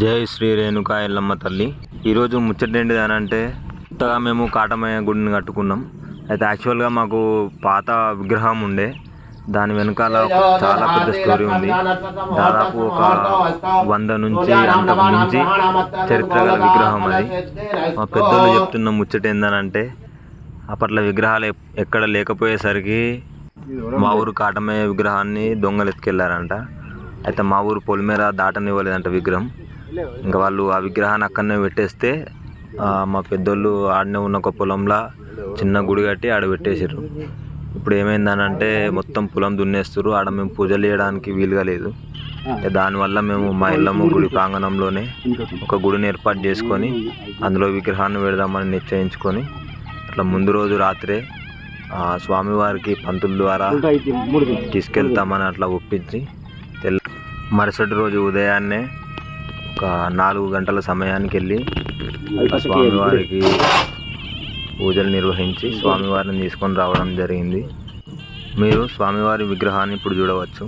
జై శ్రీ రేణుకా ఎల్లమ్మ తల్లి. ఈరోజు ముచ్చటేంటిది అని అంటే కొత్తగా మేము కాటమయ్య గుడిని కట్టుకున్నాం. అయితే యాక్చువల్గా మాకు పాత విగ్రహం ఉండే. దాని వెనకాల చాలా పెద్ద స్టోరీ ఉంది. దాదాపు ఒక వంద నుంచి అంతకు మించి చరిత్ర గల విగ్రహం అది. మా పెద్దలు చెప్తున్న ముచ్చట ఏందనంటే అప్పట్లో విగ్రహాలు ఎక్కడ లేకపోయేసరికి మా ఊరు కాటమయ్య విగ్రహాన్ని దొంగలు ఎత్తుకెళ్ళారంట అయితే మా ఊరు పొలిమేర దాటనివ్వలేదంట విగ్రహం. ఇంకా వాళ్ళు ఆ విగ్రహాన్ని అక్కడనే పెట్టేస్తే మా పెద్దోళ్ళు ఆడనే ఉన్న ఒక పొలంలో చిన్న గుడి కట్టి ఆడ పెట్టేసారు ఇప్పుడు ఏమైందనంటే మొత్తం పొలం దున్నేస్తారు ఆడ మేము పూజలు చేయడానికి వీలుగా లేదు. దానివల్ల మేము మా ఇల్లమ్మ గుడి ప్రాంగణంలోనే ఒక గుడిని ఏర్పాటు చేసుకొని అందులో విగ్రహాన్ని పెడదామని నిశ్చయించుకొని అట్లా ముందు రోజు రాత్రే స్వామివారికి పంతుల ద్వారా తీసుకెళ్తామని అట్లా ఒప్పించి తెల్ల మరుసటి రోజు ఉదయాన్నే ఒక నాలుగు గంటల సమయానికి వెళ్ళి స్వామివారికి పూజలు నిర్వహించి స్వామివారిని తీసుకొని రావడం జరిగింది. మీరు స్వామివారి విగ్రహాన్ని ఇప్పుడు చూడవచ్చు.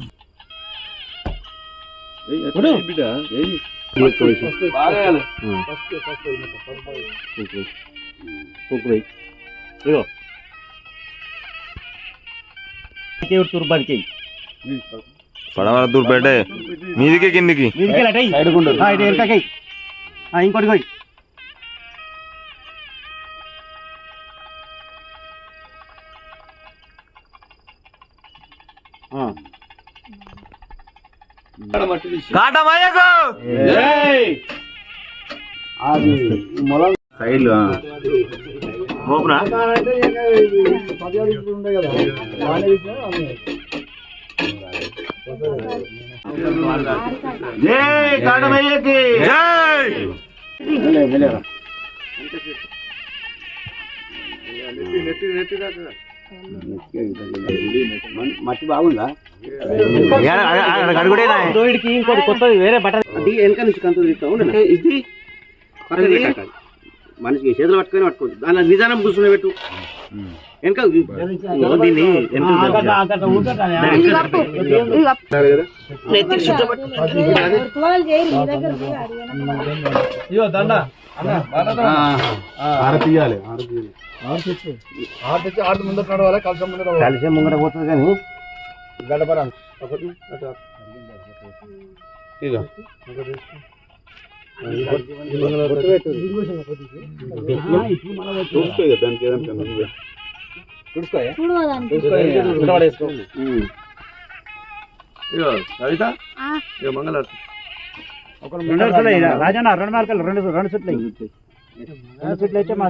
తుర్బానికి పడవల దూరిపేటే మీదికి కిందికి. ఇంకోటి పోయి. మొలం జై మట్టి బాగుందా ఇంకోటి కొత్తది వేరే బట్ట వెనక నుంచి కంతులు తీస్తావు ఇది. మనిషికి చేతులు పట్టుకొని పట్టుకోవచ్చు. దానిలో నిదానం కూర్చుని పెట్టు. వెనక దీన్ని కలిసి ముంగట పోతుంది కానీ ఇదిగో. చూసుకో ఇక దానికి ఏదంటే నువ్వే. రెండు రాజన్న రెండు మార్కలు రెండు రెండు చుట్లు రెండు చుట్లు అయితే మా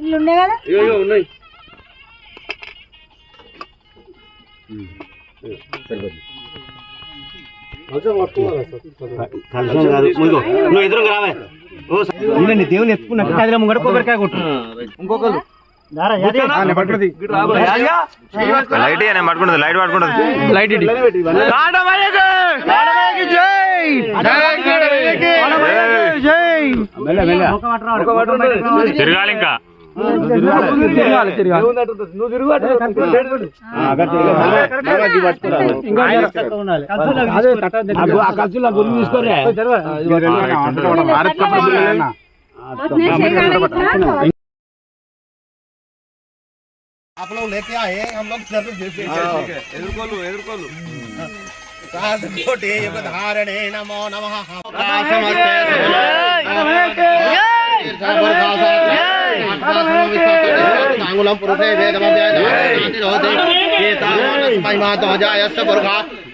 ఇల్లుండే కలిసి కాదు ఇదిగో, నువ్వు ఎదురు రావే ఓ నేను దేవుని ఎత్తుకున్నట్టు కదిలో ముంగట కొబ్బరికాయ కొట్టు ఇంకొకరు లైట్ నేను పట్టుకుంటుంది లైట్ పట్టుకుంటుంది లైట్ తిరగాలి ఇంకా. आप लोग लेके आए हम लोग एदुकोलू एदुकोलू कोटि धारणे नमो नमः आंगुलम पुरुषे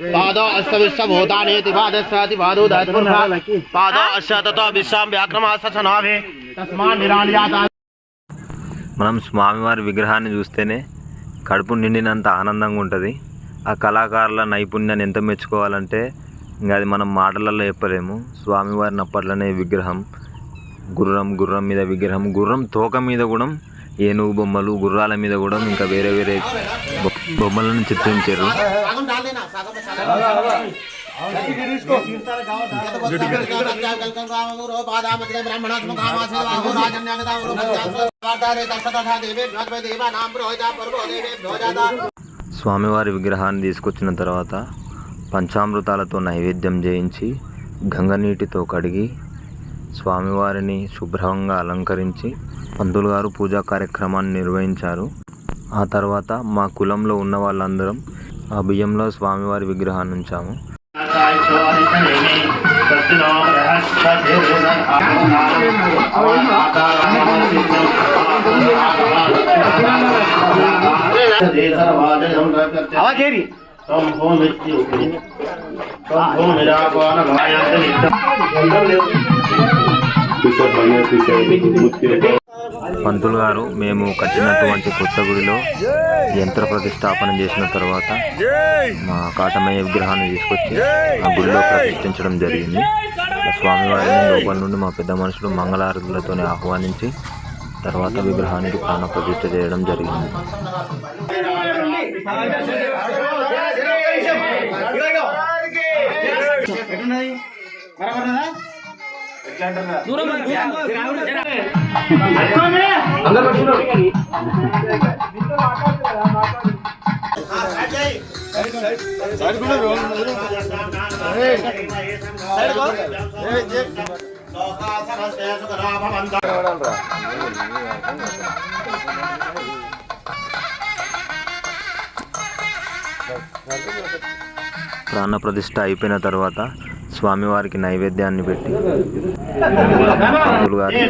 पादो अस्य विश्वभूतानेति पादस्याति पादो दयपुरुषा पादो अस्य ततो विश्वां व्याक्रमास्य च नाभे तस्मान् निरालयाता మనం స్వామివారి విగ్రహాన్ని చూస్తేనే కడుపు నిండినంత ఆనందంగా ఉంటుంది ఆ కళాకారుల నైపుణ్యాన్ని ఎంత మెచ్చుకోవాలంటే ఇంకా అది మనం మాటలలో చెప్పలేము స్వామివారిని అప్పట్లోనే విగ్రహం గుర్రం గుర్రం మీద విగ్రహం గుర్రం తోక మీద కూడా ఏనుగు బొమ్మలు గుర్రాల మీద కూడా ఇంకా వేరే వేరే బొ- బొమ్మలను చిత్రించారు. స్వామివారి విగ్రహాన్ని తీసుకొచ్చిన తర్వాత పంచామృతాలతో నైవేద్యం చేయించి గంగనీటితో కడిగి స్వామివారిని శుభ్రంగా అలంకరించి పంతులు గారు పూజా కార్యక్రమాన్ని నిర్వహించారు. ఆ తర్వాత మా కులంలో ఉన్న వాళ్ళందరం ఆ బియ్యంలో స్వామివారి విగ్రహాన్ని ఉంచాము. పంతులు గారు మేము కట్టినటువంటి కొత్త గుడిలో యంత్ర ప్రతిష్టాపన చేసిన తర్వాత మా కాటమయ్య విగ్రహాన్ని తీసుకొచ్చి ఆ గుడిలో ప్రతిష్ఠించడం జరిగింది. స్వామివారిని లోపల నుండి మా పెద్ద మనుషులు మంగళారతులతో ఆహ్వానించి తర్వాత విగ్రహానికి ప్రాణ ప్రతిష్ఠ చేయడం జరిగింది. ప్రాణ ప్రతిష్ట అయిపోయిన తర్వాత స్వామివారికి నైవేద్యాన్ని పెట్టి పంతులు గారి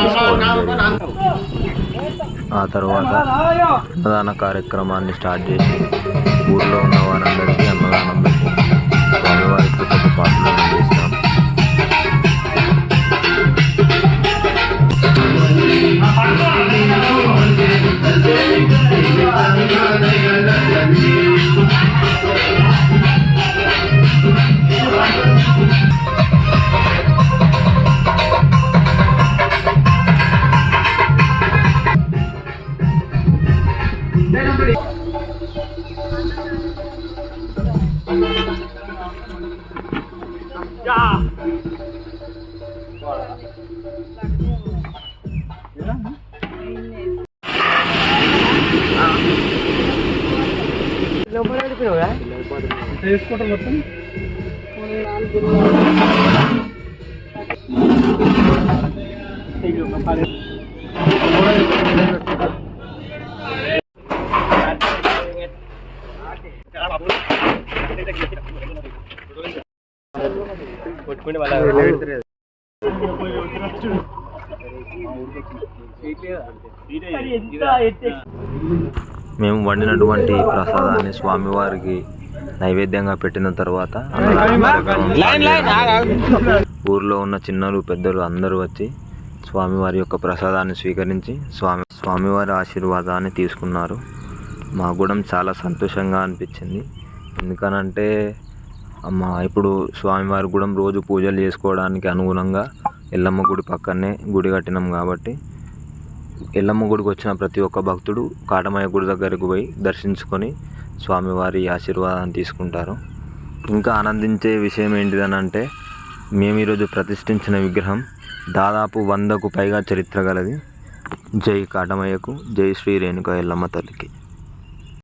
తీసుకోవడం ఆ తర్వాత అన్నదాన కార్యక్రమాన్ని స్టార్ట్ చేసి ఊర్లో ఉన్న వారందరికీ అన్నదానం పెట్టి స్వామివారి కృపకు పాత్రలను చేస్తాం మేము వండినటువంటి ప్రసాదాన్ని స్వామివారికి నైవేద్యంగా పెట్టిన తర్వాత. ఊర్లో ఉన్న చిన్నలు పెద్దలు అందరూ వచ్చి స్వామివారి యొక్క ప్రసాదాన్ని స్వీకరించి స్వామి స్వామివారి ఆశీర్వాదాన్ని తీసుకున్నారు మాకు కూడా చాలా సంతోషంగా అనిపించింది ఎందుకనంటే మా ఇప్పుడు స్వామివారి కూడా రోజు పూజలు చేసుకోవడానికి అనుగుణంగా ఎల్లమ్మ గుడి పక్కనే గుడి కట్టినాం కాబట్టి ఎల్లమ్మ గుడికి వచ్చిన ప్రతి ఒక్క భక్తుడు కాటమయ్య గుడి దగ్గరకు పోయి దర్శించుకొని స్వామివారి ఆశీర్వాదాన్ని తీసుకుంటారు. ఇంకా ఆనందించే విషయం ఏంటిదని అంటే మేము ఈరోజు ప్రతిష్ఠించిన విగ్రహం దాదాపు వందకు పైగా చరిత్ర గలది. జై కాటమయ్యకు జై శ్రీ రేణుక ఎల్లమ్మ తల్లికి.